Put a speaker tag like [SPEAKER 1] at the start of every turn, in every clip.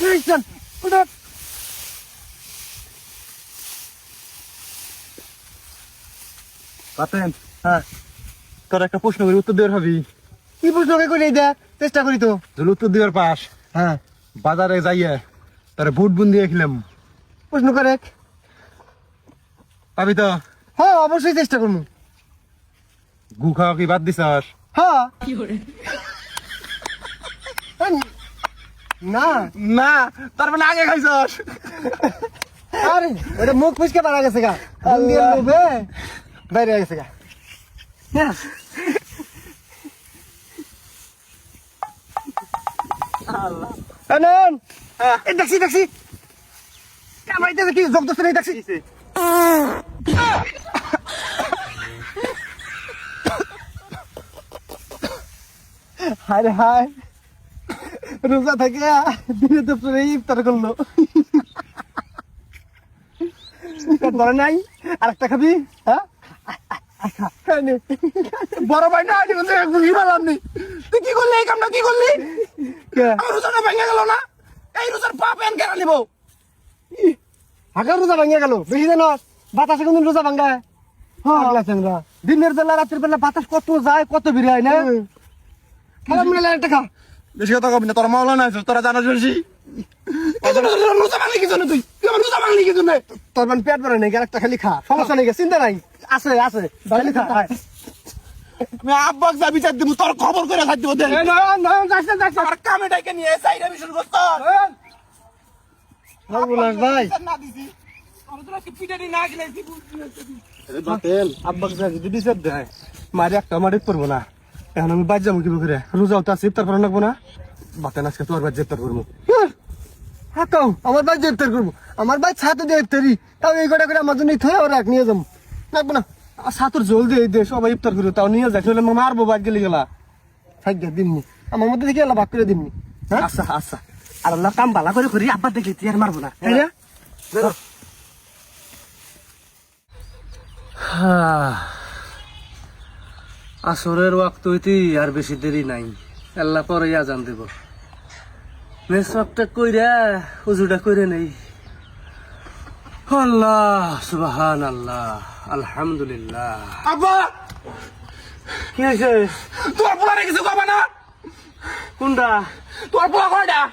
[SPEAKER 1] চল উঠো
[SPEAKER 2] পাতেন
[SPEAKER 1] হ্যাঁ।
[SPEAKER 2] তোর একটা প্রশ্ন করি উত্তর দেওয়ার হবি?
[SPEAKER 1] কি প্রশ্ন কে করে দে চেষ্টা করি তো।
[SPEAKER 2] যদি উত্তর দেওয়ার পাস।
[SPEAKER 1] হ্যাঁ।
[SPEAKER 2] বাজারে যাইয়ে তোর বুট বুন দিয়ে খেলাম।
[SPEAKER 1] প্রশ্ন করে
[SPEAKER 2] পাবি তো?
[SPEAKER 1] হ্যাঁ অবশ্যই চেষ্টা করব।
[SPEAKER 2] গু খাওয়া কি বাদ দিছস?
[SPEAKER 1] হ্যাঁ না।
[SPEAKER 2] না তার মানে আগে খাইছস।
[SPEAKER 1] আরে ওটা মুখ পারা গেছে গা। দিয়ে লোভে বাইরে গেছে গা। হ্যাঁ। আনন এই দেখছি দেখছি। কামাইতেছে কি? যোগ দোস্ত নেই দেখছি। হায় হায়। রোজা থেকে দিনে তো ইফতার করল। ভরে নাই? আর একটা খাবি? হ্যাঁ?
[SPEAKER 2] বড় ভাই না তুই কি করলি এই কামটা? কি করলি? রোজাটা ভেঙে গেল না। এই রোজার পা প্যান কেন নিব।
[SPEAKER 1] হাগার রোজা ভাঙিয়া গেল। বেশি জানো বাতাসে কোনদিন রোজা চ্যাংরা। দিনের বেলা রাতের বেলা বাতাস কত যায় কত বের হয় না? খারাপ মনে একটা খা।
[SPEAKER 2] বেশি কথা কবি না তোর মাওলা না তোরা জানাস বেশি
[SPEAKER 1] তোর মানে পেট ভরে নাই একটা খালি খা সমস্যা নেই চিন্তা নাই। আছে আছে খালি খা
[SPEAKER 2] আমি আব্বাক যা বিচার দিব তোর খবর করে খাই দিব কামে ডাইকে নিয়ে সাইডে
[SPEAKER 1] ভাই।
[SPEAKER 2] না দিছি।
[SPEAKER 1] আব্বাক যা যদি বিচার দেয় মারি একটা মারি করব না। এখন আমি বাদ যাব কি করে রোজাও তো আছে ইফতার করা লাগবো না? বাতেন আজকে তোর বাদ ইফতার করব। হ্যাঁ তাও আমার বাদ ইফতার করব। আমার বাদ ছাতু দিয়ে ইফতারি। তাও এই কটা করে আমার জন্য থয়ে আর রাখ নিয়ে যাব। লাগবো না। আর ছাতুর জল দিয়ে দে সবাই ইফতার করব তাও নিয়ে যাই তাহলে মারবো বাদ গেলে গেলা। থাক গে দিমনি। আমার মধ্যে দেখি আল্লাহ ভাগ করে দিমনি। হ্যাঁ?
[SPEAKER 3] আচ্ছা আচ্ছা। আর আল্লাহ কাম বালা করে করি আব্বা দেখলি তুই আর মারবো না।
[SPEAKER 1] তাই না?
[SPEAKER 3] আসরের ওয়াক্ত হইতে আর বেশি দেরি নাই। আল্লাহ পরে আজান দেব। মেসওয়াকটা কইরা উজুটা কইরে নেই। আল্লাহ সুবহান আল্লাহ আলহামদুলিল্লাহ।
[SPEAKER 2] আব্বা!
[SPEAKER 3] কি হয়েছে
[SPEAKER 2] তোর পোলারে কিছু কবা না?
[SPEAKER 3] কোনটা?
[SPEAKER 2] তোর পোলা কয়টা?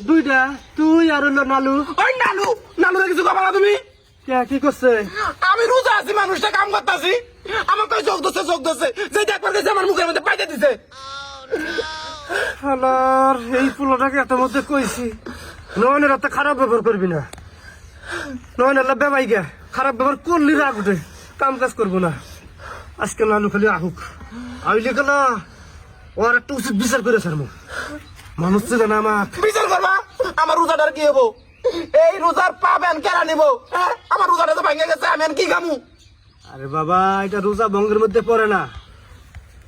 [SPEAKER 3] দুইটা তুই আর হইল নালু।
[SPEAKER 2] ওই নালু! নালুরে কিছু কবা না তুমি?
[SPEAKER 3] কে কি করছে?
[SPEAKER 2] আমি রোজা আছি মানুষটা কাম করতেছি। আমার কই যোগ দোষে যোগ দোষে যে দেখবার গেছে আমার মুখের মধ্যে পাইতে দিছে।
[SPEAKER 3] আল্লাহর এই পুলোটাকে এত মধ্যে কইছি। নয়নের এত খারাপ ব্যবহার করবি না। নয়ন আল্লাহ বেবাই গে। খারাপ ব্যবহার করলি রাগ উঠে। কাম কাজ করব না। আজকে নানু খালি আহুক। আইলে গেল ওর একটা উচিত বিচার করে স্যার মানুষ ছিল না আমার
[SPEAKER 2] বিচার করবা? আমার রোজাটার কি হব? এই রোজার পাবেন কেরা নিব? আমার রোজাটা তো ভেঙে গেছে আমি কি খামু?
[SPEAKER 3] আরে বাবা এটা রোজা ভঙ্গের মধ্যে পড়ে না।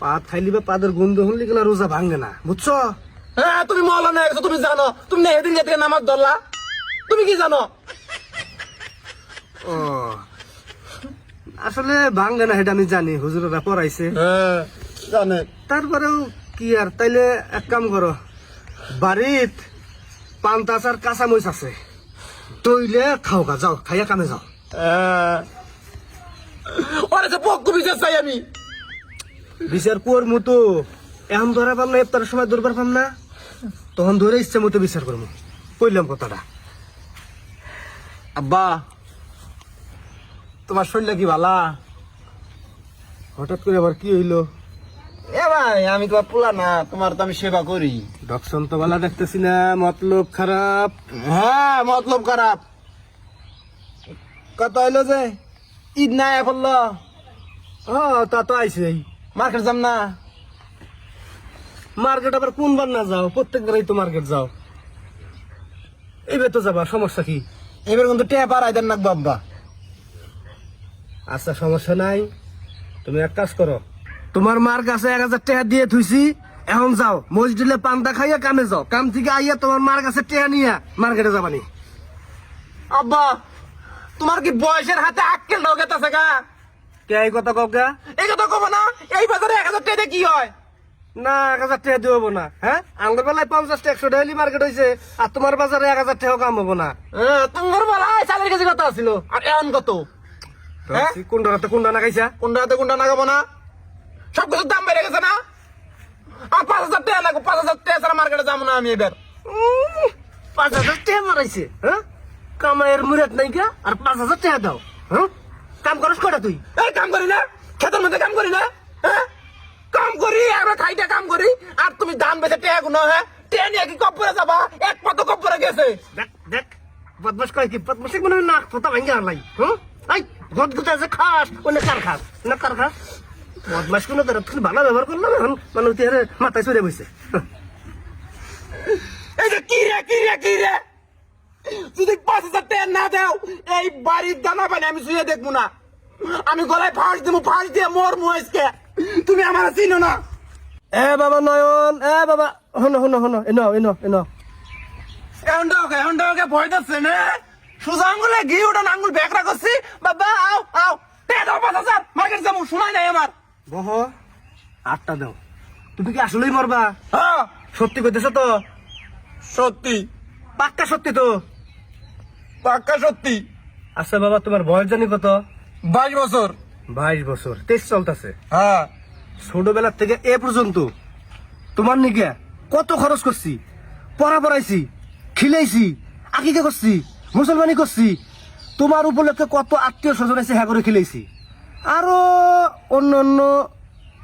[SPEAKER 3] পাত খাইলি বা পাদের গন্ধ হলি গেলা রোজা ভাঙে না। বুঝছ?
[SPEAKER 2] হ্যাঁ তুমি মহলা না গেছো তুমি জানো। তুমি এদিন থেকে নামাজ ধরলা। তুমি কি জানো?
[SPEAKER 3] ও আসলে ভাঙে না এটা আমি জানি। হুজুরেরা পড়াইছে।
[SPEAKER 2] হ্যাঁ জানে।
[SPEAKER 3] তারপরেও কি আর? তাইলে এক কাম করো বাড়িত পান্তাস আর কাঁচামরিচ আছে। তৈলে খাও গা যাও খাইয়া কামে যাও।
[SPEAKER 2] হ্যাঁ। ওরে পক্ষ বিচার চাই আমি।
[SPEAKER 3] বিচার মতো। এখন ধরা ইফতারের সময় ধরবার পাম না। তখন ধরে ইচ্ছে মতো বিচার করব কইলাম কথাটা।
[SPEAKER 2] আব্বা তোমার শরীরটা কি ভালা?
[SPEAKER 3] হঠাৎ করে আবার কি হইল?
[SPEAKER 2] এ ভাই আমি তোমার পোলা না তোমার তো আমি সেবা করি।
[SPEAKER 3] ডকশন তো বালা দেখতেছি না মতলব খারাপ।
[SPEAKER 2] হ্যাঁ মতলব খারাপ। কত হইল যে? ঈদ নাই পড়ল
[SPEAKER 3] ও, তা তো আইসেই
[SPEAKER 2] মার্কেট যাম না।
[SPEAKER 3] মার্কেট আবার কোন বার না যাও? প্রত্যেকবারই তো মার্কেট যাও। এইবার তো যাবা, সমস্যা কি?
[SPEAKER 2] এবার কিন্তু টেপ আর আইদেন না বাব্বা
[SPEAKER 3] আচ্ছা সমস্যা নাই। তুমি এক কাজ করো। তোমার মার কাছে এক হাজার টাকা দিয়ে থুইছি, এখন যাও। মসজিদে পান্তা খাইয়া কামে যাও। কাম থেকে আইয়া তোমার মার কাছে টাকা নিয়া মার্কেটে যাবানি।
[SPEAKER 2] আব্বা তোমার কি বয়সের হাতে আক্কেল ঢোকে তাছে গা?
[SPEAKER 3] কে এই কথা কাউকে
[SPEAKER 2] এই কথা কব না এই বাজারে এক হাজার টাকা কি হয়?
[SPEAKER 3] না এক হাজার টাকা দিব না হ্যাঁ? আমার বেলায় পঞ্চাশ টাকা একশো ডেলি মার্কেট হয়েছে আর তোমার বাজারে এক হাজার টাকা কাম হব না।
[SPEAKER 2] হ্যাঁ, তোমার বেলায় চালের কেজি কত আছিল? আর এখন কত? হ্যাঁ?
[SPEAKER 3] কোনটা রাতে কোনটা না খাইছা?
[SPEAKER 2] কোনটা হাতে কোনটা নাগাবো না। সব কিছুর দাম বেড়ে গেছে না? আর পাঁচ হাজার টাকা লাগবে পাঁচ হাজার টাকা ছাড়া মার্কেটে যাব না আমি এবার।
[SPEAKER 3] পাঁচ হাজার টাকা মারাইছে হ্যাঁ? কামাইয়ের মুরাত নাই কা আর পাঁচ হাজার টাকা দাও হ্যাঁ? কাম করস কটা তুই?
[SPEAKER 2] এই কাম করি না। খেতের মধ্যে কাম করি না হ্যাঁ? কাম করি আমরা খাইটা কাম করি। আর তুমি ধান বেচে টেয়া গুনো হ্যাঁ? টেয়া নিয়ে কি কপ্পরে যাবা? এক পাতো কপ্পরে গেছে।
[SPEAKER 3] দেখ দেখ বদমাস কয় কি? বদমাসি মনে নাক ফোতা ভাঙ্গা হারলাই হ্যাঁ? আই গদ গুতা যে খাস ওনে কার খাস? না কার খাস? বদমাস কোনো তোর তুমি ভালো ব্যবহার করলাম এখন মানে মাথায় চড়ে বসে
[SPEAKER 2] এই যে কি রে কি রে কি রে? যদি পাঁচ হাজার টাকা না দাও এই বাড়ির দানা পানি আমি শুয়ে দেখব না। আমি গলায় ফাঁস দিব ফাঁস দিয়ে মর মুয়েসকে তুমি আমার চিনো না।
[SPEAKER 3] এ বাবা নয়ন এ বাবা হনো হনো হনো এনো এনো এনো
[SPEAKER 2] এন্ডকে এন্ডকে ভয় দিচ্ছে না? সোজা আঙ্গুলে ঘি ওটা আঙ্গুল বেকরা করছি। বাবা আও আও। তে দাও পাঁচ হাজার মার্কেট যাব শোনাই নাই আমার।
[SPEAKER 3] বহ আটটা দাও। তুমি কি আসলেই মরবা?
[SPEAKER 2] হ্যাঁ।
[SPEAKER 3] সত্যি কইতেছ তো?
[SPEAKER 2] সত্যি।
[SPEAKER 3] পাক্কা সত্যি তো?
[SPEAKER 2] পাক্কা সত্যি।
[SPEAKER 3] আচ্ছা বাবা তোমার বয়স জানি কত?
[SPEAKER 2] বাইশ বছর।
[SPEAKER 3] বাইশ বছর। তেইশ চলতেছে।
[SPEAKER 2] হ্যাঁ।
[SPEAKER 3] ছোটবেলার থেকে এ পর্যন্ত তোমার নিকে কত খরচ করছি? পড়া পড়াইছি খিলাইছি আকিকে করছি মুসলমানি করছি তোমার উপলক্ষে কত আত্মীয় স্বজন আছে হ্যাঁ করে খিলাইছি। আরও অন্য অন্য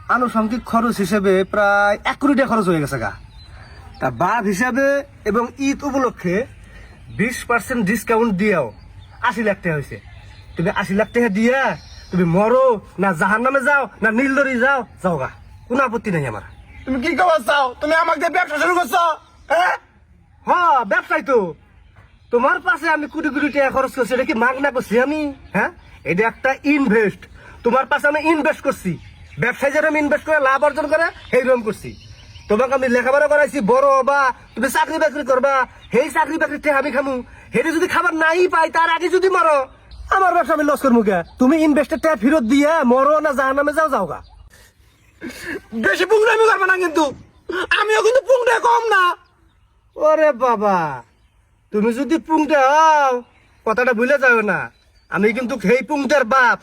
[SPEAKER 3] আনুষঙ্গিক খরচ হিসেবে প্রায় এক কোটি টাকা খরচ হয়ে গেছে গা। তা বাদ হিসাবে এবং ঈদ উপলক্ষে বিশ পার্সেন্ট ডিসকাউন্ট দিয়েও। আশি লাখ টাকা হয়েছে তুমি আশি লাখ টাকা দিয়া তুমি মরো না জাহান নামে যাও না নীলদরি যাও যাও গা কোনো আপত্তি নেই আমার।
[SPEAKER 2] তুমি কি খবর চাও? তুমি আমাকে ব্যবসা শুরু করছ? হ্যাঁ
[SPEAKER 3] ব্যবসায় তো। তোমার পাশে আমি কোটি কোটি টাকা খরচ করছি এটা কি মাগনা করছি আমি? হ্যাঁ? এটা একটা ইনভেস্ট তোমার পাশে আমি ইনভেস্ট করছি। ব্যবসায় যেরকম ইনভেস্ট করে লাভ অর্জন করে সেইরকম করছি। তোমাকে আমি লেখাপড়া করাইছি বড় হবা তুমি চাকরি বাকরি করবা সেই চাকরি বাকরি আমি খামু। হেঁটে যদি খাবার নাই পাই তার আগে যদি মরো আমার ব্যবসা আমি লস করব কে তুমি ইনভেস্টের টাকা ফেরত দিয়ে মরো না জাহান নামে যাও যাও গা
[SPEAKER 2] বেশি পুংরামি করবে না কিন্তু। আমিও কিন্তু পুংটা কম না।
[SPEAKER 3] ওরে বাবা তুমি যদি পুংটা হও কথাটা ভুলে যাও না। আমি কিন্তু সেই পুংটার বাপ।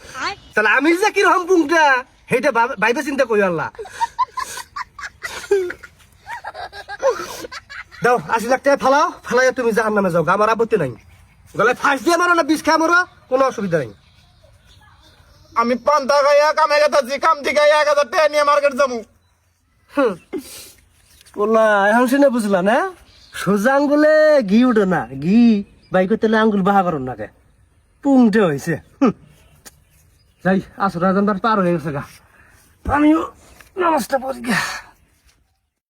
[SPEAKER 3] তাহলে আমি যে কীরকম পুংটা সেইটা ভাইবে চিন্তা করি আল্লাহ। দাও আশি লাখ টাকা ফালাও ফালাই তুমি জাহান নামে যাও আমার আপত্তি নাই। গলে ফাঁস দিয়ে মারো না বিষ খাই মারো কোনো অসুবিধা নেই।
[SPEAKER 2] আমি পান্তা খাইয়া কামে গেছি কাম থেকে এক হাজার টাকা নিয়ে মার্কেট যাব।
[SPEAKER 3] বললা এখন শুনে বুঝলা না সোজা আঙ্গুলে ঘি উঠে না ঘি বাইকের তেলে আঙ্গুল বাহা করুন না কে? পুংটে হয়েছে। যাই আসর পার হয়ে গেছে গা। আমিও নামাজটা পড়ি গা